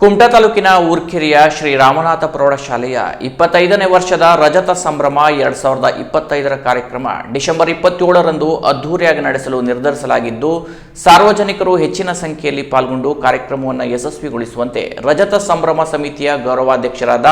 ಕುಮಟಾ ತಾಲೂಕಿನ ಊರ್ಕೆರೆಯ ಶ್ರೀ ರಾಮನಾಥ ಪ್ರೌಢಶಾಲೆಯ ಇಪ್ಪತ್ತೈದನೇ ವರ್ಷದ ರಜತ ಸಂಭ್ರಮ ಎರಡ್ ಸಾವಿರದ ಇಪ್ಪತ್ತೈದರ ಕಾರ್ಯಕ್ರಮ ಡಿಸೆಂಬರ್ ಇಪ್ಪತ್ತೇಳರಂದು ಅದ್ದೂರಿಯಾಗಿ ನಡೆಸಲು ನಿರ್ಧರಿಸಲಾಗಿದ್ದು, ಸಾರ್ವಜನಿಕರು ಹೆಚ್ಚಿನ ಸಂಖ್ಯೆಯಲ್ಲಿ ಪಾಲ್ಗೊಂಡು ಕಾರ್ಯಕ್ರಮವನ್ನು ಯಶಸ್ವಿಗೊಳಿಸುವಂತೆ ರಜತ ಸಂಭ್ರಮ ಸಮಿತಿಯ ಗೌರವಾಧ್ಯಕ್ಷರಾದ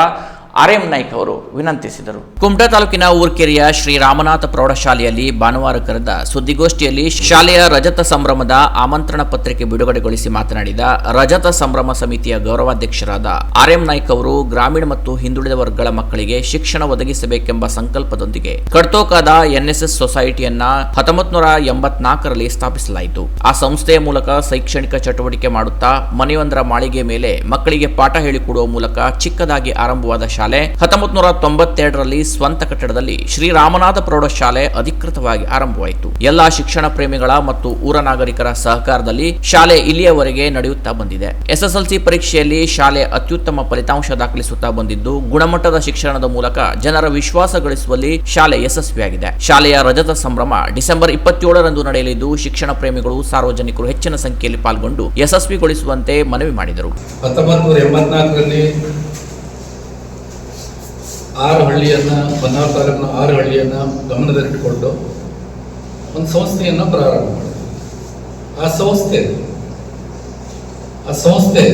ಆರ್ ಎಂ ನಾಯ್ಕ್ ಅವರು ವಿನಂತಿಸಿದರು. ಕುಮಟಾ ತಾಲೂಕಿನ ಊರ್ಕೆರೆಯ ಶ್ರೀ ರಾಮನಾಥ ಪ್ರೌಢಶಾಲೆಯಲ್ಲಿ ಭಾನುವಾರ ಕರೆದ ಸುದ್ದಿಗೋಷ್ಠಿಯಲ್ಲಿ ಶಾಲೆಯ ರಜತ ಸಂಭ್ರಮದ ಆಮಂತ್ರಣ ಪತ್ರಿಕೆ ಬಿಡುಗಡೆಗೊಳಿಸಿ ಮಾತನಾಡಿದ ರಜತ ಸಂಭ್ರಮ ಸಮಿತಿಯ ಗೌರವಾಧ್ಯಕ್ಷರಾದ ಆರ್ ಎಂ ನಾಯ್ಕ್ ಅವರು ಗ್ರಾಮೀಣ ಮತ್ತು ಹಿಂದುಳಿದ ವರ್ಗಗಳ ಮಕ್ಕಳಿಗೆ ಶಿಕ್ಷಣ ಒದಗಿಸಬೇಕೆಂಬ ಸಂಕಲ್ಪದೊಂದಿಗೆ ಕಡ್ತೋಕಾದ ಎನ್ಎಸ್ಎಸ್ ಸೊಸೈಟಿಯನ್ನ ಹತ್ತೊಂಬತ್ತು ನೂರ ಎಂಬತ್ನಾಲ್ಕರಲ್ಲಿ ಸ್ಥಾಪಿಸಲಾಯಿತು. ಆ ಸಂಸ್ಥೆಯ ಮೂಲಕ ಶೈಕ್ಷಣಿಕ ಚಟುವಟಿಕೆ ಮಾಡುತ್ತಾ ಮನೆಯೊಂದರ ಮಾಳಿಗೆ ಮೇಲೆ ಮಕ್ಕಳಿಗೆ ಪಾಠ ಹೇಳಿಕೊಡುವ ಮೂಲಕ ಚಿಕ್ಕದಾಗಿ ಆರಂಭವಾದ ಹತ್ತೊಂಬತ್ತು ನೂರ ತೊಂಬತ್ತೆರಡರಲ್ಲಿ ಸ್ವಂತ ಕಟ್ಟಡದಲ್ಲಿ ಶ್ರೀ ರಾಮನಾಥ ಪ್ರೌಢಶಾಲೆ ಅಧಿಕೃತವಾಗಿ ಆರಂಭವಾಯಿತು. ಎಲ್ಲಾ ಶಿಕ್ಷಣ ಪ್ರೇಮಿಗಳ ಮತ್ತು ಊರ ನಾಗರಿಕರ ಸಹಕಾರದಲ್ಲಿ ಶಾಲೆ ಇಲ್ಲಿಯವರೆಗೆ ನಡೆಯುತ್ತಾ ಬಂದಿದೆ. ಎಸ್ಎಸ್ಎಲ್ಸಿ ಪರೀಕ್ಷೆಯಲ್ಲಿ ಶಾಲೆ ಅತ್ಯುತ್ತಮ ಫಲಿತಾಂಶ ದಾಖಲಿಸುತ್ತಾ ಬಂದಿದ್ದು, ಗುಣಮಟ್ಟದ ಶಿಕ್ಷಣದ ಮೂಲಕ ಜನರ ವಿಶ್ವಾಸ ಗಳಿಸುವಲ್ಲಿ ಶಾಲೆ ಯಶಸ್ವಿಯಾಗಿದೆ. ಶಾಲೆಯ ರಜತ ಸಂಭ್ರಮ ಡಿಸೆಂಬರ್ ಇಪ್ಪತ್ತೇಳರಂದು ನಡೆಯಲಿದ್ದು, ಶಿಕ್ಷಣ ಪ್ರೇಮಿಗಳು, ಸಾರ್ವಜನಿಕರು ಹೆಚ್ಚಿನ ಸಂಖ್ಯೆಯಲ್ಲಿ ಪಾಲ್ಗೊಂಡು ಯಶಸ್ವಿಗೊಳಿಸುವಂತೆ ಮನವಿ ಮಾಡಿದರು. ಆರು ಹಳ್ಳಿಯನ್ನು ಹೊನ್ನಾವರ ತಾಲೂಕಿನ ಆರು ಹಳ್ಳಿಯನ್ನು ಗಮನದಲ್ಲಿಟ್ಟುಕೊಂಡು ಒಂದು ಸಂಸ್ಥೆಯನ್ನು ಪ್ರಾರಂಭ ಮಾಡಿ. ಆ ಸಂಸ್ಥೆ ಆ ಸಂಸ್ಥೆ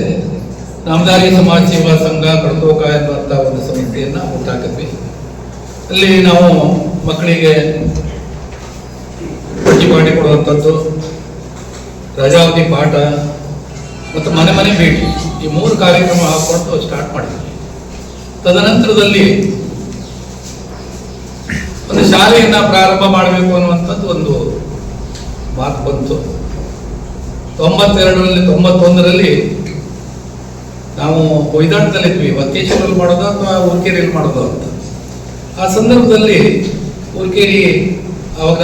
ನಾಮದಾರಿ ಸಮಾಜ ಸೇವಾ ಸಂಘ ಕಡತೋಕ ಎನ್ನುವಂಥ ಒಂದು ಸಮಿತಿಯನ್ನು ಹುಟ್ಟಾಕಿದ್ವಿ ಅಲ್ಲಿ ನಾವು ಮಕ್ಕಳಿಗೆ ಪಟ್ಟಿ ಮಾಡಿ ಕೊಡುವಂಥದ್ದು ಪಾಠ, ಮತ್ತು ಮನೆ ಮನೆ ಭೇಟಿ ಈ ಮೂರು ಕಾರ್ಯಕ್ರಮ ಹಾಕೊಂಡು ಸ್ಟಾರ್ಟ್ ಮಾಡಿದ್ವಿ. ತದನಂತರದಲ್ಲಿ ಒಂದು ಶಾಲೆಯನ್ನ ಪ್ರಾರಂಭ ಮಾಡಬೇಕು ಅನ್ನುವಂಥದ್ದು ಒಂದು ಮಾತು ಬಂತು. ತೊಂಬತ್ತೆರಡರಲ್ಲಿ, ತೊಂಬತ್ತೊಂದರಲ್ಲಿ ನಾವು ಕೊಯ್ದಾಟದಲ್ಲಿದ್ವಿ ವಕೇಶ್ವರಲ್ಲಿ ಮಾಡೋದು ಅಥವಾ ಊರ್ಕೇರಿಯಲ್ಲಿ ಮಾಡೋದು ಅಂತ. ಆ ಸಂದರ್ಭದಲ್ಲಿ ಊರ್ಕೇರಿ ಅವಾಗ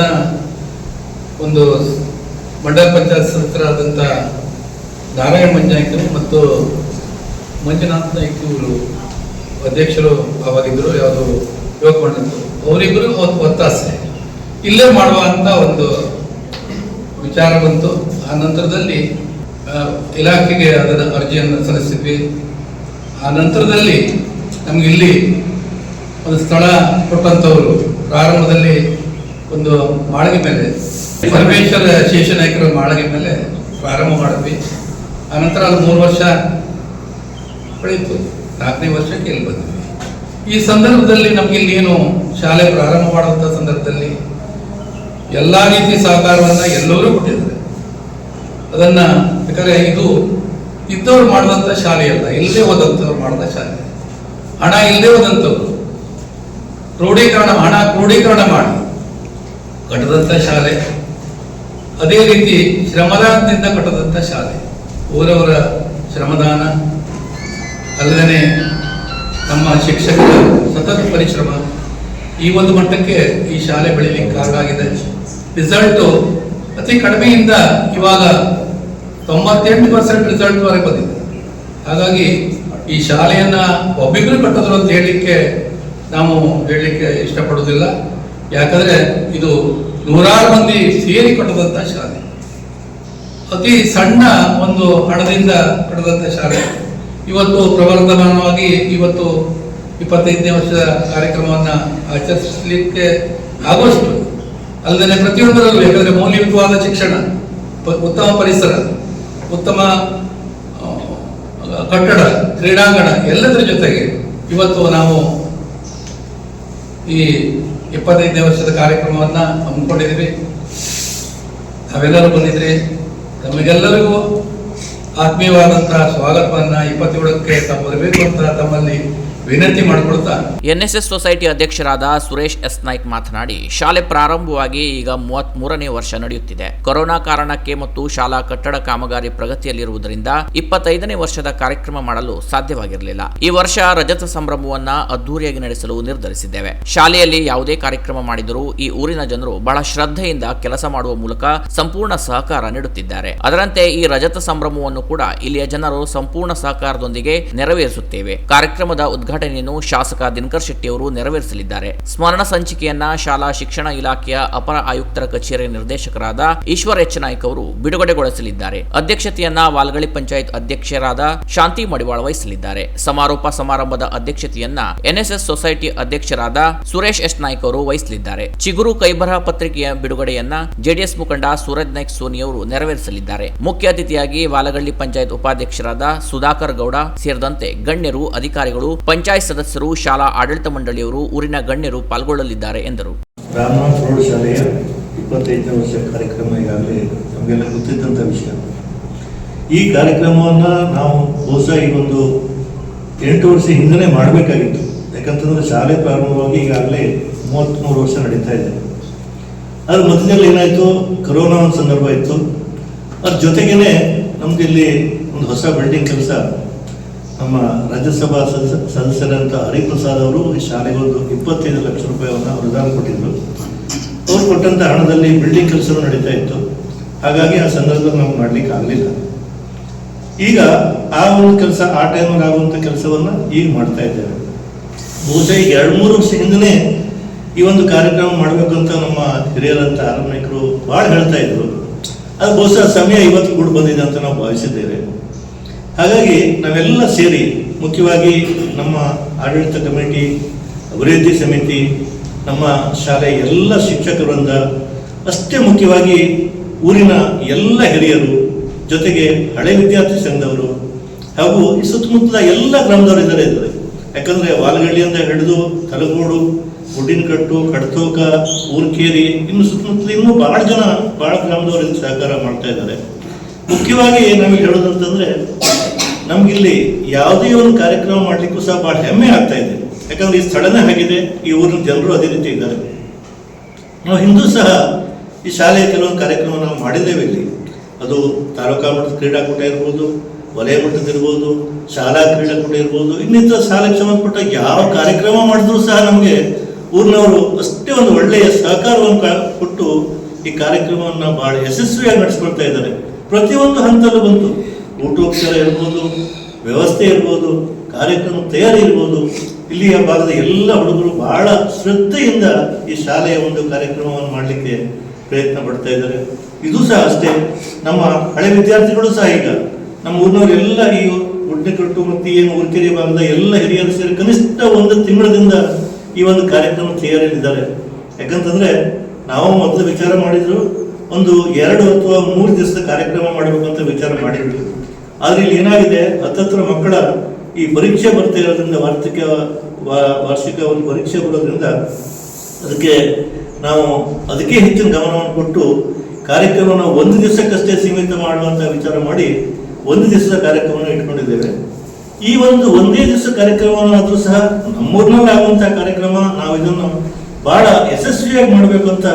ಒಂದು ಮಂಡಲ ಪಂಚಾಯತ್ ಸದಸ್ಯರಾದಂಥ ನಾರಾಯಣ ಮಂಜಾಯ್ಕರು ಮತ್ತು ಮಂಜುನಾಥ್ ನಾಯ್ಕ ಇವರು. ಅಧ್ಯಕ್ಷರು ಅವಾಗಿದ್ದರು ಯಾವುದು ಯುವಕ ಮಾಡಿದ್ರು. ಅವರಿಬ್ಬರು ಒಂದು ಒತ್ತಾಸೆ. ಇಲ್ಲೇ ಮಾಡುವ ಅಂತ ಒಂದು ವಿಚಾರ ಬಂತು. ಆ ನಂತರದಲ್ಲಿ ಇಲಾಖೆಗೆ ಅದರ ಅರ್ಜಿಯನ್ನು ಸಲ್ಲಿಸಿದ್ವಿ. ಆ ನಂತರದಲ್ಲಿ ನಮ್ಗೆ ಇಲ್ಲಿ ಒಂದು ಸ್ಥಳ ಕೊಟ್ಟಂಥವರು, ಪ್ರಾರಂಭದಲ್ಲಿ ಒಂದು ಮಾಳಿಗೆ ಮೇಲೆ, ಪರಮೇಶ್ವರ ಶೇಷನಾಯಕರ ಮಾಳಿಗೆ ಮೇಲೆ ಪ್ರಾರಂಭ ಮಾಡಿದ್ವಿ. ಆನಂತರ ಅದು ಮೂರು ವರ್ಷ ಬೆಳೀತು ನಾಲ್ಕನೇ ವರ್ಷಕ್ಕೆ ಇಲ್ಲಿ ಬಂದ್ವಿ. ಈ ಸಂದರ್ಭದಲ್ಲಿ ನಮ್ಗೆ ಏನು ಶಾಲೆ ಪ್ರಾರಂಭ ಮಾಡುವಂಥ ಸಂದರ್ಭದಲ್ಲಿ ಎಲ್ಲ ರೀತಿ ಸಹಕಾರವನ್ನ ಎಲ್ಲರೂ ಕೊಟ್ಟಿದ್ದಾರೆ. ಅದನ್ನ ಯಾಕಂದ್ರೆ ಇದು ಇದ್ದವ್ರು ಮಾಡಿದಂಥ ಶಾಲೆ ಅಲ್ಲ, ಇಲ್ಲದೆ ಹೋದಂಥವ್ರು ಮಾಡಿದ ಶಾಲೆ. ಹಣ ಇಲ್ಲದೆ ಹೋದಂಥವ್ರು. ಕ್ರೋಢೀಕರಣ ಹಣ ಕ್ರೋಢೀಕರಣ ಮಾಡಿ ಕಟ್ಟದಂಥ ಶಾಲೆ. ಅದೇ ರೀತಿ ಶ್ರಮದಾನದಿಂದ ಕಟ್ಟದಂತ ಶಾಲೆ. ಊರವರ ಶ್ರಮದಾನ ಅಲ್ಲದೆ ನಮ್ಮ ಶಿಕ್ಷಕರ ಸತತ ಪರಿಶ್ರಮ ಈ ಒಂದು ಮಟ್ಟಕ್ಕೆ ಈ ಶಾಲೆ ಬೆಳೀಲಿಕ್ಕೆ ಕಾರಣ ಆಗಿದೆ. ರಿಸಲ್ಟು ಅತಿ ಕಡಿಮೆಯಿಂದ ಇವಾಗ ತೊಂಬತ್ತೆಂಟು ಪರ್ಸೆಂಟ್ ರಿಸಲ್ಟ್ ವರೆಗೆ ಬಂದಿದೆ. ಹಾಗಾಗಿ ಈ ಶಾಲೆಯನ್ನು ಒಬ್ಬಿಬ್ರು ಕಟ್ಟಿದ್ರು ಅಂತ ಹೇಳಲಿಕ್ಕೆ ನಾವು ಹೇಳಲಿಕ್ಕೆ ಇಷ್ಟಪಡೋದಿಲ್ಲ ಯಾಕಂದ್ರೆ ಇದು ನೂರಾರು ಮಂದಿ ಸೇರಿ ಕಟ್ಟದಂತ ಶಾಲೆ. ಅತಿ ಸಣ್ಣ ಒಂದು ಹಣದಿಂದ ಕಟ್ಟದಂತ ಶಾಲೆ. ಇವತ್ತು ಪ್ರವರ್ತಮಾನವಾಗಿ ಇವತ್ತು ಇಪ್ಪತ್ತೈದನೇ ವರ್ಷದ ಕಾರ್ಯಕ್ರಮವನ್ನು ಆಚರಿಸಲಿಕ್ಕೆ ಆಗುವಷ್ಟು ಅಲ್ಲದೆ ಪ್ರತಿಯೊಂದರಲ್ಲೂ, ಯಾಕಂದರೆ ಮೌಲ್ಯಯುತವಾದ ಶಿಕ್ಷಣ ಉತ್ತಮ ಪರಿಸರ, ಉತ್ತಮ ಕಟ್ಟಡ, ಕ್ರೀಡಾಂಗಣ ಎಲ್ಲದರ ಜೊತೆಗೆ ಇವತ್ತು ನಾವು ಈ ಇಪ್ಪತ್ತೈದನೇ ವರ್ಷದ ಕಾರ್ಯಕ್ರಮವನ್ನು ಹಮ್ಮಿಕೊಂಡಿದ್ದೀವಿ. ನಾವೆಲ್ಲರೂ ಬಂದಿದ್ರಿ ತಮಗೆಲ್ಲರಿಗೂ ಆತ್ಮೀಯವಾದಂತಹ ಸ್ವಾಗತವನ್ನ ಇಪ್ಪತ್ತೇಳಕ್ಕೆ ತಮ್ಮ ಅಂತ ತಮ್ಮಲ್ಲಿ ವಿನಂತಿ ಮಾಡಿಕೊಳ್ತಾ. ಎನ್ಎಸ್ಎಸ್ ಸೊಸೈಟಿ ಅಧ್ಯಕ್ಷರಾದ ಸುರೇಶ್ ಎಸ್ ನಾಯ್ಕ್ ಮಾತನಾಡಿ, ಶಾಲೆ ಪ್ರಾರಂಭವಾಗಿ ಈಗ ಮೂವತ್ತ್ ಮೂರನೇ ವರ್ಷ ನಡೆಯುತ್ತಿದೆ. ಕೊರೋನಾ ಕಾರಣಕ್ಕೆ ಮತ್ತು ಶಾಲಾ ಕಟ್ಟಡ ಕಾಮಗಾರಿ ಪ್ರಗತಿಯಲ್ಲಿರುವುದರಿಂದ ಇಪ್ಪತ್ತೈದನೇ ವರ್ಷದ ಕಾರ್ಯಕ್ರಮ ಮಾಡಲು ಸಾಧ್ಯವಾಗಿರಲಿಲ್ಲ. ಈ ವರ್ಷ ರಜತ ಸಂಭ್ರಮವನ್ನ ಅದ್ದೂರಿಯಾಗಿ ನಡೆಸಲು ನಿರ್ಧರಿಸಿದ್ದೇವೆ. ಶಾಲೆಯಲ್ಲಿ ಯಾವುದೇ ಕಾರ್ಯಕ್ರಮ ಮಾಡಿದರೂ ಈ ಊರಿನ ಜನರು ಬಹಳ ಶ್ರದ್ಧೆಯಿಂದ ಕೆಲಸ ಮಾಡುವ ಮೂಲಕ ಸಂಪೂರ್ಣ ಸಹಕಾರ ನೀಡುತ್ತಿದ್ದಾರೆ. ಅದರಂತೆ ಈ ರಜತ ಸಂಭ್ರಮವನ್ನು ಕೂಡ ಇಲ್ಲಿಯ ಜನರು ಸಂಪೂರ್ಣ ಸಹಕಾರದೊಂದಿಗೆ ನೆರವೇರಿಸುತ್ತೇವೆ. ಕಾರ್ಯಕ್ರಮದ ಉದ್ಘಾಟನೆ ಉದ್ಘಾಟನೆಯನ್ನು ಶಾಸಕ ದಿನಕರ್ ಶೆಟ್ಟಿ ಅವರು ನೆರವೇರಿಸಲಿದ್ದಾರೆ. ಸ್ಮರಣ ಸಂಚಿಕೆಯನ್ನ ಶಾಲಾ ಶಿಕ್ಷಣ ಇಲಾಖೆಯ ಅಪರ ಆಯುಕ್ತರ ಕಚೇರಿ ನಿರ್ದೇಶಕರಾದ ಈಶ್ವರ್ ಎಚ್. ನಾಯ್ಕ ಅವರು ಬಿಡುಗಡೆಗೊಳಿಸಲಿದ್ದಾರೆ. ಅಧ್ಯಕ್ಷತೆಯನ್ನ ವಾಲ್ಗಳಿ ಪಂಚಾಯತ್ ಅಧ್ಯಕ್ಷರಾದ ಶಾಂತಿ ಮಡಿವಾಳ ವಹಿಸಲಿದ್ದಾರೆ. ಸಮಾರೋಪ ಸಮಾರಂಭದ ಅಧ್ಯಕ್ಷತೆಯನ್ನ ಎನ್ಎಸ್ಎಸ್ ಸೊಸೈಟಿ ಅಧ್ಯಕ್ಷರಾದ ಸುರೇಶ್ ಎಸ್. ನಾಯ್ಕ್ ಅವರು ವಹಿಸಲಿದ್ದಾರೆ. ಚಿಗುರು ಕೈಬರಹ ಪತ್ರಿಕೆಯ ಬಿಡುಗಡೆಯನ್ನ ಜೆಡಿಎಸ್ ಮುಖಂಡ ಸೂರಜ್ ನಾಯ್ಕ್ ಸೋನಿ ಅವರು ನೆರವೇರಿಸಲಿದ್ದಾರೆ. ಮುಖ್ಯ ಅತಿಥಿಯಾಗಿ ವಾಲಗಳ್ಳಿ ಪಂಚಾಯತ್ ಉಪಾಧ್ಯಕ್ಷರಾದ ಸುಧಾಕರ್ ಗೌಡ ಸೇರಿದಂತೆ ಗಣ್ಯರು, ಅಧಿಕಾರಿಗಳು, ಪಂಚಾಯತ್ ಸದಸ್ಯರು, ಶಾಲಾ ಆಡಳಿತ ಮಂಡಳಿಯವರು, ಊರಿನ ಗಣ್ಯರು ಪಾಲ್ಗೊಳ್ಳಲಿದ್ದಾರೆ ಎಂದರು. ರಾಮನಾಥ್ ಪ್ರೌಢಶಾಲೆಯ ಇಪ್ಪತ್ತೈದನೇ ವರ್ಷ ಕಾರ್ಯಕ್ರಮ ಈಗಾಗಲೇ ನಮಗೆಲ್ಲ ಗೊತ್ತಿದ್ದಂಥ ವಿಷಯ. ಈ ಕಾರ್ಯಕ್ರಮವನ್ನು ನಾವು ಬಹುಶಃ ಈ ಒಂದು ಎಂಟು ವರ್ಷ ಹಿಂದೆ ಮಾಡಬೇಕಾಗಿತ್ತು. ಯಾಕಂತಂದ್ರೆ ಶಾಲೆ ಪ್ರಾರಂಭವಾಗಿ ಈಗಾಗಲೇ ಮೂವತ್ತ್ಮೂರು ವರ್ಷ ನಡೀತಾ ಇದೆ. ಅದ್ರ ಮಧ್ಯದಲ್ಲಿ ಏನಾಯಿತು? ಕರೋನಾ ಸಂದರ್ಭ ಇತ್ತು. ಅದ್ರ ಜೊತೆಗೇನೆ ನಮ್ಗೆ ಇಲ್ಲಿ ಒಂದು ಹೊಸ ಬಿಲ್ಡಿಂಗ್ ಕೆಲಸ ನಮ್ಮ ರಾಜ್ಯಸಭಾ ಸದಸ್ಯ ಸದಸ್ಯರಂತ ಹರಿಪ್ರಸಾದ್ ಅವರು ಈ ಶಾಲೆಗೆ ಒಂದು ಇಪ್ಪತ್ತೈದು ಲಕ್ಷ ರೂಪಾಯಿಯನ್ನು ಅನುದಾನ ಕೊಟ್ಟಿದ್ದರು ಅವ್ರು ಕೊಟ್ಟಂತ ಹಣದಲ್ಲಿ ಬಿಲ್ಡಿಂಗ್ ಕೆಲಸವೂ ನಡೀತಾ ಇತ್ತು. ಹಾಗಾಗಿ ಆ ಸಂದರ್ಭದಲ್ಲಿ ನಾವು ಮಾಡ್ಲಿಕ್ಕೆ ಆಗಲಿಲ್ಲ. ಈಗ ಆ ಒಂದು ಕೆಲಸ ಆ ಟೈಮಲ್ಲಿ ಆಗುವಂಥ ಕೆಲಸವನ್ನ ಈಗ ಮಾಡ್ತಾ ಇದ್ದೇವೆ. ಬಹುಶಃ ಈಗ ಎರಡು ಮೂರು ವರ್ಷ ಹಿಂದನೇ ಈ ಒಂದು ಕಾರ್ಯಕ್ರಮ ಮಾಡಬೇಕು ಅಂತ ನಮ್ಮ ಹಿರಿಯರಂತ ಆರಂಭಿಕರು ಭಾಳ ಹೇಳ್ತಾ ಇದ್ರು. ಅದು ಬಹುಶಃ ಸಮಯ ಇವತ್ತು ಕೂಡ ಬಂದಿದೆ ಅಂತ ನಾವು ಭಾವಿಸಿದ್ದೇವೆ. ಹಾಗಾಗಿ ನಾವೆಲ್ಲ ಸೇರಿ ಮುಖ್ಯವಾಗಿ ನಮ್ಮ ಆಡಳಿತ ಕಮಿಟಿ, ಅಭಿವೃದ್ಧಿ ಸಮಿತಿ, ನಮ್ಮ ಶಾಲೆಯ ಎಲ್ಲ ಶಿಕ್ಷಕರಿಂದ ಅಷ್ಟೇ ಮುಖ್ಯವಾಗಿ ಊರಿನ ಎಲ್ಲ ಹಿರಿಯರು ಜೊತೆಗೆ ಹಳೆ ವಿದ್ಯಾರ್ಥಿ ಸಂಘದವರು ಹಾಗೂ ಸುತ್ತಮುತ್ತಲ ಎಲ್ಲ ಗ್ರಾಮದವರು ಇದ್ದಾರೆ ಇದ್ದಾರೆ. ಯಾಕಂದ್ರೆ ವಾಲಗಳ್ಳಿಯಿಂದ ಹಿಡಿದು ತಲಗೋಡು ಗುಡ್ಡಿನಕಟ್ಟು, ಕಡ್ತೋಕ, ಊರ್ಕೇರಿ, ಇನ್ನು ಸುತ್ತಮುತ್ತಲ ಇನ್ನೂ ಬಹಳ ಜನ ಬಹಳ ಗ್ರಾಮದವರು ಸಹಕಾರ ಮಾಡ್ತಾ ಇದ್ದಾರೆ. ಮುಖ್ಯವಾಗಿ ನಮಗೆ ಹೇಳೋದಂತಂದ್ರೆ ನಮ್ಗಿಲ್ಲಿ ಯಾವುದೇ ಒಂದು ಕಾರ್ಯಕ್ರಮ ಮಾಡಲಿಕ್ಕೂ ಸಹ ಬಹಳ ಹೆಮ್ಮೆ ಆಗ್ತಾ ಇದೆ. ಯಾಕಂದ್ರೆ ಈ ಸ್ಥಳನೇ ಹಾಗಿದೆ ಈ ಊರಿನ ಜನರು ಅದೇ ರೀತಿ ಇದ್ದಾರೆ. ನಾವು ಹಿಂದೂ ಸಹ ಈ ಶಾಲೆಯ ಕೆಲವೊಂದು ಕಾರ್ಯಕ್ರಮ ನಾವು ಮಾಡಿದ್ದೇವೆ ಇಲ್ಲಿ. ಅದು ತಾಲೂಕಾ ಮಟ್ಟದ ಕ್ರೀಡಾಕೂಟ ಇರ್ಬೋದು, ವಲಯ ಮಟ್ಟದ ಇರ್ಬೋದು, ಶಾಲಾ ಕ್ರೀಡಾಕೂಟ ಇರ್ಬೋದು, ಇನ್ನಿತರ ಶಾಲೆಗೆ ಸಂಬಂಧಪಟ್ಟ ಯಾವ ಕಾರ್ಯಕ್ರಮ ಮಾಡಿದ್ರು ಸಹ ನಮಗೆ ಊರಿನವರು ಅಷ್ಟೇ ಒಂದು ಒಳ್ಳೆಯ ಸಹಕಾರವನ್ನು ಕೊಟ್ಟು ಈ ಕಾರ್ಯಕ್ರಮವನ್ನು ಬಹಳ ಯಶಸ್ವಿಯಾಗಿ ನಡೆಸ್ಕೊಳ್ತಾ ಇದ್ದಾರೆ. ಪ್ರತಿಯೊಂದು ಹಂತದಲ್ಲೂ ಬಂತು. ಊಟೋಪಚಾರ ಇರ್ಬೋದು, ವ್ಯವಸ್ಥೆ ಇರ್ಬೋದು, ಕಾರ್ಯಕ್ರಮ ತಯಾರಿ ಇರ್ಬೋದು, ಇಲ್ಲಿಯ ಭಾಗದ ಎಲ್ಲ ಹುಡುಗರು ಬಹಳ ಶ್ರದ್ಧೆಯಿಂದ ಈ ಶಾಲೆಯ ಒಂದು ಕಾರ್ಯಕ್ರಮವನ್ನು ಮಾಡಲಿಕ್ಕೆ ಪ್ರಯತ್ನ ಪಡ್ತಾ ಇದ್ದಾರೆ. ಇದು ಸಹ ಅಷ್ಟೇ, ನಮ್ಮ ಹಳೆ ವಿದ್ಯಾರ್ಥಿಗಳು ಸಹ ಈಗ, ನಮ್ಮ ಊರಿನವರೆಲ್ಲ ಈ ಗುಡ್ಡಕಟ್ಟು ಮತ್ತು ಏನು ಉರ್ಕೆರೆ ಭಾಗದ ಎಲ್ಲ ಹಿರಿಯರು ಸೇರಿ ಕನಿಷ್ಠ ಒಂದು ತಿಂಗಳದಿಂದ ಈ ಒಂದು ಕಾರ್ಯಕ್ರಮ ತಯಾರಿಯಲ್ಲಿದ್ದಾರೆ. ಯಾಕಂತಂದ್ರೆ, ನಾವು ಮೊದಲು ವಿಚಾರ ಮಾಡಿದ್ರು, ಒಂದು ಎರಡು ಅಥವಾ ಮೂರು ದಿವಸದ ಕಾರ್ಯಕ್ರಮ ಮಾಡಬೇಕು ಅಂತ ವಿಚಾರ ಮಾಡಿದ್ವಿ ಆದ್ರೆ ಇಲ್ಲಿ ಏನಾಗಿದೆ? ಹತ್ತತ್ರ ಮಕ್ಕಳ ಈ ಪರೀಕ್ಷೆ ಬರ್ತಾ ಇರೋದ್ರಿಂದ ವಾರ್ಷಿಕ ವಾರ್ಷಿಕ ಒಂದು ಪರೀಕ್ಷೆ ಬರೋದ್ರಿಂದ ಅದಕ್ಕೆ ನಾವು ಅದಕ್ಕೆ ಹೆಚ್ಚಿನ ಗಮನವನ್ನು ಕೊಟ್ಟು ಕಾರ್ಯಕ್ರಮವನ್ನು ಒಂದು ದಿವಸಕ್ಕಷ್ಟೇ ಸೀಮಿತ ಮಾಡುವಂತ ವಿಚಾರ ಮಾಡಿ ಒಂದು ದಿವಸದ ಕಾರ್ಯಕ್ರಮವನ್ನು ಇಟ್ಕೊಂಡಿದ್ದೇವೆ. ಈ ಒಂದು ಒಂದೇ ದಿವಸ ಕಾರ್ಯಕ್ರಮವನ್ನಾದರೂ ಸಹ ನಮ್ಮೂರಿನಲ್ಲಿ ಆಗುವಂತಹ ಕಾರ್ಯಕ್ರಮ ನಾವು ಇದನ್ನು ಬಹಳ ಯಶಸ್ವಿಯಾಗಿ ಮಾಡಬೇಕು ಅಂತ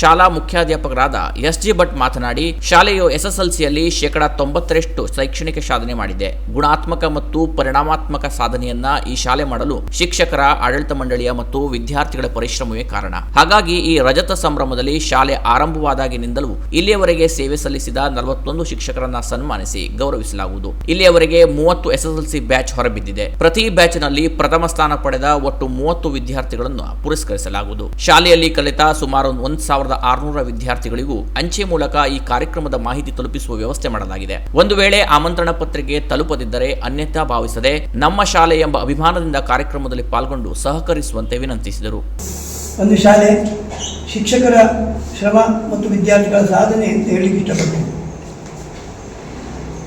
ಶಾಲಾ ಮುಖ್ಯಾಧ್ಯಾಪಕರಾದ ಎಸ್ ಜಿ ಭಟ್ ಮಾತನಾಡಿ, ಶಾಲೆಯು ಎಸ್ಎಸ್ಎಲ್ಸಿಯಲ್ಲಿ ಶೇಕಡಾ ತೊಂಬತ್ತರಷ್ಟು ಶೈಕ್ಷಣಿಕ ಸಾಧನೆ ಮಾಡಿದೆ. ಗುಣಾತ್ಮಕ ಮತ್ತು ಪರಿಣಾಮಾತ್ಮಕ ಸಾಧನೆಯನ್ನ ಈ ಶಾಲೆ ಮಾಡಲು ಶಿಕ್ಷಕರ, ಆಡಳಿತ ಮಂಡಳಿಯ ಮತ್ತು ವಿದ್ಯಾರ್ಥಿಗಳ ಪರಿಶ್ರಮವೇ ಕಾರಣ. ಹಾಗಾಗಿ ಈ ರಜತ ಸಂಭ್ರಮದಲ್ಲಿ ಶಾಲೆ ಆರಂಭವಾದಾಗಿನಿಂದಲೂ ಇಲ್ಲಿಯವರೆಗೆ ಸೇವೆ ಸಲ್ಲಿಸಿದ ನಲವತ್ತೊಂದು ಶಿಕ್ಷಕರನ್ನ ಸನ್ಮಾನಿಸಿ ಗೌರವಿಸಲಾಗುವುದು. ಇಲ್ಲಿಯವರೆಗೆ ಮೂವತ್ತು ಎಸ್ಎಸ್ಎಲ್ಸಿ ಬ್ಯಾಚ್ ಹೊರಬಿದ್ದಿದೆ. ಪ್ರತಿ ಬ್ಯಾಚ್ನಲ್ಲಿ ಪ್ರಥಮ ಸ್ಥಾನ ಪಡೆದ ಒಟ್ಟು ಮೂವತ್ತು ವಿದ್ಯಾರ್ಥಿಗಳನ್ನು ಪುರಸ್ಕರಿಸಲಾಗುವುದು. ಶಾಲೆಯಲ್ಲಿ ಕಲಿತ ಸುಮಾರು ಒಂದು ಸಾವಿರದ ಆರುನೂರ ವಿದ್ಯಾರ್ಥಿಗಳಿಗೂ ಅಂಚೆ ಮೂಲಕ ಈ ಕಾರ್ಯಕ್ರಮದ ಮಾಹಿತಿ ತಲುಪಿಸುವ ವ್ಯವಸ್ಥೆ ಮಾಡಲಾಗಿದೆ. ಒಂದು ವೇಳೆ ಆಮಂತ್ರಣ ಪತ್ರಿಕೆ ತಲುಪದಿದ್ದರೆ ಅನ್ಯಥಾ ಭಾವಿಸದೆ ನಮ್ಮ ಶಾಲೆ ಎಂಬ ಅಭಿಮಾನದಿಂದ ಕಾರ್ಯಕ್ರಮದಲ್ಲಿ ಪಾಲ್ಗೊಂಡು ಸಹಕರಿಸುವಂತೆ ವಿನಂತಿಸಿದರು. ಒಂದು ಶಾಲೆ ಶಿಕ್ಷಕರ ಶ್ರಮ ಮತ್ತು ವಿದ್ಯಾರ್ಥಿಗಳ ಸಾಧನೆ ಅಂತ ಹೇಳಲಿಕ್ಕೆ ಇಷ್ಟಪಡ್ತೇನೆ.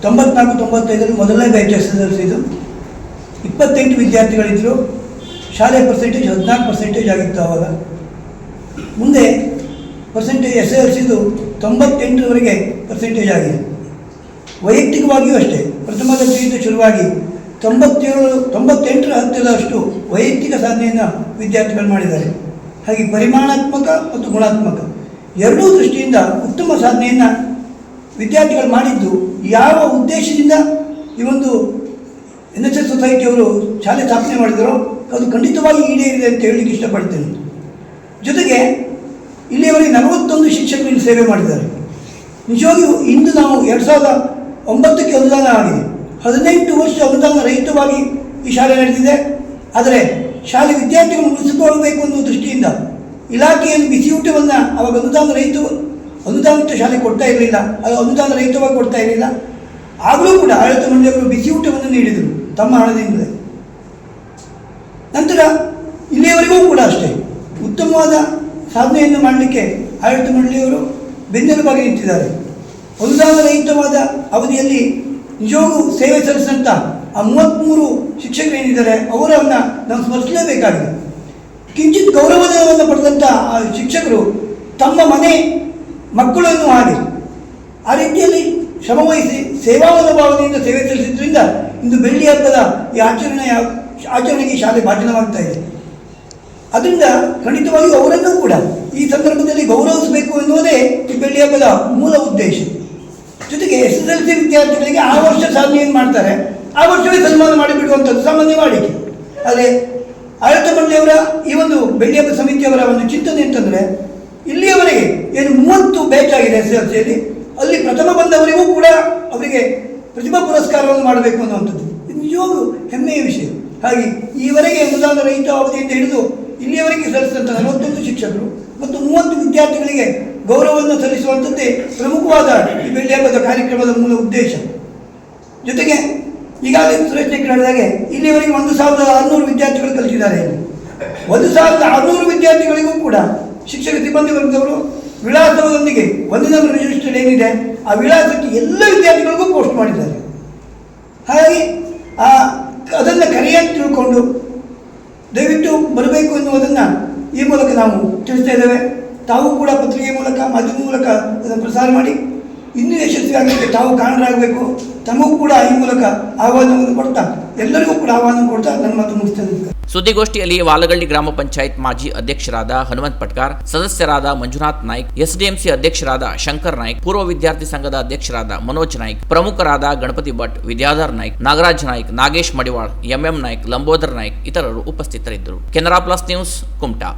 ತೊಂಬತ್ನಾಲ್ಕು ತೊಂಬತ್ತೈದರಲ್ಲಿ ಮೊದಲನೇ ಬ್ಯಾಚ್ ಎಸ್ ಎಸ್ ಎಲ್ ಸಿದು ಇಪ್ಪತ್ತೆಂಟು ವಿದ್ಯಾರ್ಥಿಗಳಿದ್ದರು ಶಾಲೆ ಪರ್ಸೆಂಟೇಜ್ ಹದಿನಾಲ್ಕು ಪರ್ಸೆಂಟೇಜ್ ಆಗಿತ್ತು ಆವಾಗ ಮುಂದೆ ಪರ್ಸೆಂಟೇಜ್ ಎಸ್ ಎಲ್ ಸಿದು ತೊಂಬತ್ತೆಂಟರವರೆಗೆ ಪರ್ಸೆಂಟೇಜ್ ಆಗಿದೆ. ವೈಯಕ್ತಿಕವಾಗಿಯೂ ಅಷ್ಟೇ, ಪ್ರಥಮ ದರ್ಜೆಯಿಂದ ಶುರುವಾಗಿ ತೊಂಬತ್ತೇಳು, ತೊಂಬತ್ತೆಂಟರ ಹತ್ತಿರದಷ್ಟು ವೈಯಕ್ತಿಕ ಸಾಧನೆಯನ್ನು ವಿದ್ಯಾರ್ಥಿಗಳು ಮಾಡಿದ್ದಾರೆ. ಹಾಗೆ ಪರಿಮಾಣಾತ್ಮಕ ಮತ್ತು ಗುಣಾತ್ಮಕ. ಎರಡೂ ದೃಷ್ಟಿಯಿಂದ ಉತ್ತಮ ಸಾಧನೆಯನ್ನು ವಿದ್ಯಾರ್ಥಿಗಳು ಮಾಡಿದ್ದು ಯಾವ ಉದ್ದೇಶದಿಂದ ಈ ಒಂದು ಎನ್ ಎಸ್ ಎಸ್ ಸೊಸೈಟಿಯವರು ಶಾಲೆ ಸ್ಥಾಪನೆ ಮಾಡಿದರೋ ಅದು ಖಂಡಿತವಾಗಿ ಈಡೇರಿದೆ ಅಂತ ಹೇಳಲಿಕ್ಕೆ ಇಷ್ಟಪಡ್ತೇನೆ. ಜೊತೆಗೆ, ಇಲ್ಲಿಯವರೆಗೆ ನಲವತ್ತೊಂದು ಶಿಕ್ಷಕರು ಸೇವೆ ಮಾಡಿದ್ದಾರೆ. ನಿಜವಾಗಿಯೂ ಇಂದು ನಾವು ಎರಡು ಸಾವಿರದ ಒಂಬತ್ತಕ್ಕೆ ಅನುದಾನ ಆಗಿದೆ. ಹದಿನೆಂಟು ವರ್ಷ ಅನುದಾನ ರಹಿತವಾಗಿ ಈ ಶಾಲೆ ನಡೆದಿದೆ. ಆದರೆ ಶಾಲೆ ವಿದ್ಯಾರ್ಥಿಗಳನ್ನು ಉಳಿಸಿಕೊಳ್ಳಬೇಕು ಅನ್ನೋ ದೃಷ್ಟಿಯಿಂದ ಇಲಾಖೆಯಲ್ಲಿ ಬಿಸಿಯೂಟವನ್ನು ಅವಾಗ ಅನುದಾನ ರಹಿತ, ಅನುದಾನಿತ ಶಾಲೆ ಕೊಡ್ತಾ ಇರಲಿಲ್ಲ. ಅದು ಅನುದಾನ ರಹಿತವಾಗಿ ಕೊಡ್ತಾ ಇರಲಿಲ್ಲ. ಆಗಲೂ ಕೂಡ ಆಡಳಿತ ಮಂಡಳಿಯವರು ಬಿಸಿಯೂಟವನ್ನು ನೀಡಿದರು. ತಮ್ಮ ಹಣದಿಂದಲೇ. ನಂತರ ಇಲ್ಲಿಯವರೆಗೂ ಕೂಡ ಅಷ್ಟೇ ಉತ್ತಮವಾದ ಸಾಧನೆಯನ್ನು ಮಾಡಲಿಕ್ಕೆ ಆಡಳಿತ ಮಂಡಳಿಯವರು ಬೆನ್ನೆಲುಬಾಗಿ ನಿಂತಿದ್ದಾರೆ. ಅನುದಾನ ರಹಿತವಾದ ಅವಧಿಯಲ್ಲಿ ನಿಜವಾಗೂ ಸೇವೆ ಸಲ್ಲಿಸಿದಂಥ ಆ ಮೂವತ್ತ್ಮೂರು ಶಿಕ್ಷಕರೇನಿದ್ದಾರೆ ಅವರನ್ನು ನಾವು ಸ್ಮರಿಸಲೇಬೇಕಾಗಿದೆ. ಕಿಂಚಿತ್ ಗೌರವಧನವನ್ನು ಪಡೆದಂಥ ಆ ಶಿಕ್ಷಕರು ತಮ್ಮ ಮನೆ ಮಕ್ಕಳನ್ನು ಆಡಿ ಆ ರೀತಿಯಲ್ಲಿ ಶ್ರಮವಹಿಸಿ ಸೇವಾ ಮನೋಭಾವನೆಯಿಂದ ಸೇವೆ ಸಲ್ಲಿಸಿದ್ರಿಂದ ಇಂದು ಬೆಳ್ಳಿ ಹಬ್ಬದ ಈ ಆಚರಣೆಯ ಆಚರಣೆಗೆ ಶಾಲೆ ಭಾಜನವಾಗ್ತಾ ಇದೆ. ಅದರಿಂದ ಖಂಡಿತವಾಗಿಯೂ ಅವರನ್ನು ಕೂಡ. ಈ ಸಂದರ್ಭದಲ್ಲಿ ಗೌರವಿಸಬೇಕು ಎನ್ನುವುದೇ ಈ ಬೆಳ್ಳಿ ಹಬ್ಬದ ಮೂಲ ಉದ್ದೇಶ. ಜೊತೆಗೆ ಎಸ್ ಎಸ್ ಎಲ್ ಸಿ ವಿದ್ಯಾರ್ಥಿಗಳಿಗೆ ಆ ವರ್ಷ ಸಾಧನೆ ಏನು ಮಾಡ್ತಾರೆ? ಆ ವರ್ಷವೇ ಸನ್ಮಾನ ಮಾಡಿಬಿಡುವಂಥದ್ದು ಸಾಮಾನ್ಯ ವಾಡಿಕೆ. ಆದರೆ ಆಡಳಿತ ಮಂಡಳಿಯವರ ಈ ಒಂದು ಬೆಳ್ಳಿ ಹಬ್ಬ ಸಮಿತಿಯವರ ಒಂದು ಚಿಂತನೆ ಅಂತಂದರೆ ಇಲ್ಲಿಯವರೆಗೆ ಏನು ಮೂವತ್ತು ಬ್ಯಾಚ್ ಆಗಿದೆ ಎಸ್ ಎಲ್ ಸಿಯಲ್ಲಿ ಅಲ್ಲಿ ಪ್ರಥಮ ಬಂದವರಿಗೂ ಕೂಡ ಅವರಿಗೆ ಪ್ರತಿಭಾ ಪುರಸ್ಕಾರವನ್ನು ಮಾಡಬೇಕು ಅನ್ನುವಂಥದ್ದು. ಇದು ಹೆಮ್ಮೆಯ ವಿಷಯ. ಹಾಗೆ ಈವರೆಗೆ ಅನುದಾನ ರಹಿತ ಅವಧಿಯಿಂದ ಹಿಡಿದು ಇಲ್ಲಿಯವರೆಗೆ ಸಲ್ಲಿಸಿದಂಥ ನಲವತ್ತೊಂದು ಶಿಕ್ಷಕರು ಮತ್ತು ಮೂವತ್ತು ವಿದ್ಯಾರ್ಥಿಗಳಿಗೆ ಗೌರವವನ್ನು ಸಲ್ಲಿಸುವಂಥದ್ದೇ ಪ್ರಮುಖವಾದ ಈ ಬೆಳ್ಳಿ ಹಬ್ಬದ ಕಾರ್ಯಕ್ರಮದ ಮೂಲ ಉದ್ದೇಶ. ಜೊತೆಗೆ ಈಗಾಗಲೇ ಸುರೇಶ್ ಹೇಳಿದಾಗೆ ಇಲ್ಲಿಯವರೆಗೆ ಒಂದು ಸಾವಿರದ ಆರುನೂರು ವಿದ್ಯಾರ್ಥಿಗಳು ಕಲಿತಿದ್ದಾರೆ ಒಂದು ಸಾವಿರದ ಆರುನೂರು ವಿದ್ಯಾರ್ಥಿಗಳಿಗೂ ಕೂಡ ಶಿಕ್ಷಕ ಸಿಬ್ಬಂದಿ ವರ್ಗದವರು ವಿಳಾಸದೊಂದಿಗೆ ಒಂದಿನ ರಿಜಿಸ್ಟರ್ ಏನಿದೆ, ಆ ವಿಳಾಸಕ್ಕೆ ಎಲ್ಲ ವಿದ್ಯಾರ್ಥಿಗಳಿಗೂ ಪೋಸ್ಟ್ ಮಾಡಿದ್ದಾರೆ. ಹಾಗಾಗಿ ಆ ಅದನ್ನು ಕರೆಯಾಗಿ ತಿಳ್ಕೊಂಡು ದಯವಿಟ್ಟು ಬರಬೇಕು ಎನ್ನುವುದನ್ನು ಈ ಮೂಲಕ ನಾವು ತಿಳಿಸ್ತಾ ಇದ್ದೇವೆ. ತಾವು ಕೂಡ ಪತ್ರಿಕೆ ಮೂಲಕ, ಮಾಧ್ಯಮ ಮೂಲಕ ಅದನ್ನು ಪ್ರಸಾರ ಮಾಡಿ. ಇನ್ನೂ ಯಶಸ್ವಿಯಾಗಲಿಕ್ಕೆ ತಾವು ಕಾರಣರಾಗಬೇಕು. ತಮಗೂ ಕೂಡ ಈ ಮೂಲಕ ಆಹ್ವಾನವನ್ನು ಕೊಡ್ತಾ, ಎಲ್ಲರಿಗೂ ಕೂಡ ಆಹ್ವಾನ ಕೊಡ್ತಾ ನನ್ನ ಮಾತು ಮುಗಿಸ್ತೇನೆ ಸುದ್ದಿಗೋಷ್ಠಿಯಲ್ಲಿ ವಾಲಗಳ್ಳಿ ಗ್ರಾಮ ಪಂಚಾಯತ್ ಮಾಜಿ ಅಧ್ಯಕ್ಷರಾದ ಹನುಮಂತ್ ಪಟ್ಕಾರ್, ಸದಸ್ಯರಾದ ಮಂಜುನಾಥ್ ನಾಯ್ಕ್, ಎಸ್ಡಿಎಂಸಿ ಅಧ್ಯಕ್ಷರಾದ ಶಂಕರ್ ನಾಯ್ಕ್, ಪೂರ್ವ ವಿದ್ಯಾರ್ಥಿ ಸಂಘದ ಅಧ್ಯಕ್ಷರಾದ ಮನೋಜ್ ನಾಯ್ಕ್, ಪ್ರಮುಖರಾದ ಗಣಪತಿ ಭಟ್, ವಿದ್ಯಾಧರ್ ನಾಯ್ಕ್, ನಾಗರಾಜ್ ನಾಯ್ಕ್, ನಾಗೇಶ್ ಮಡಿವಾಳ್, ಎಂಎಂ ನಾಯ್ಕ್, ಲಂಬೋದರ್ ನಾಯ್ಕ್ ಇತರರು ಉಪಸ್ಥಿತರಿದ್ದರು. Canara plus news Kumta.